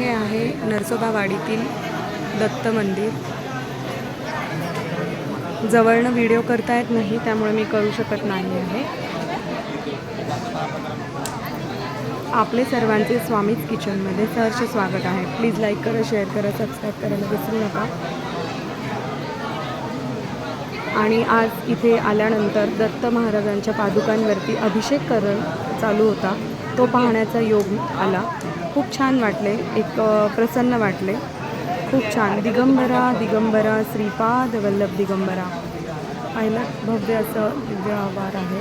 हे आहे नरसोबावाडीतील दत्त मंदिर. जवळनं व्हिडिओ करता येत नाही त्यामुळे मी करू शकत नाही आहे. आपले सर्वांचे स्वामीच किचनमध्ये सहर्ष स्वागत आहे. प्लीज लाईक करा शेअर करा सबस्क्राईब करायला विसरू नका. आणि आज इथे आल्यानंतर दत्त महाराजांच्या पादुकांवरती अभिषेक करण चालू होता. तो पाहण्याचा योग आला. खूप छान वाटले एक प्रसन्न वाटले. खूप छान. दिगंबरा दिगंबरा श्रीपाद वल्लभ दिगंबरा. पाहिलं भव्य असं दिव्य आभार आहे.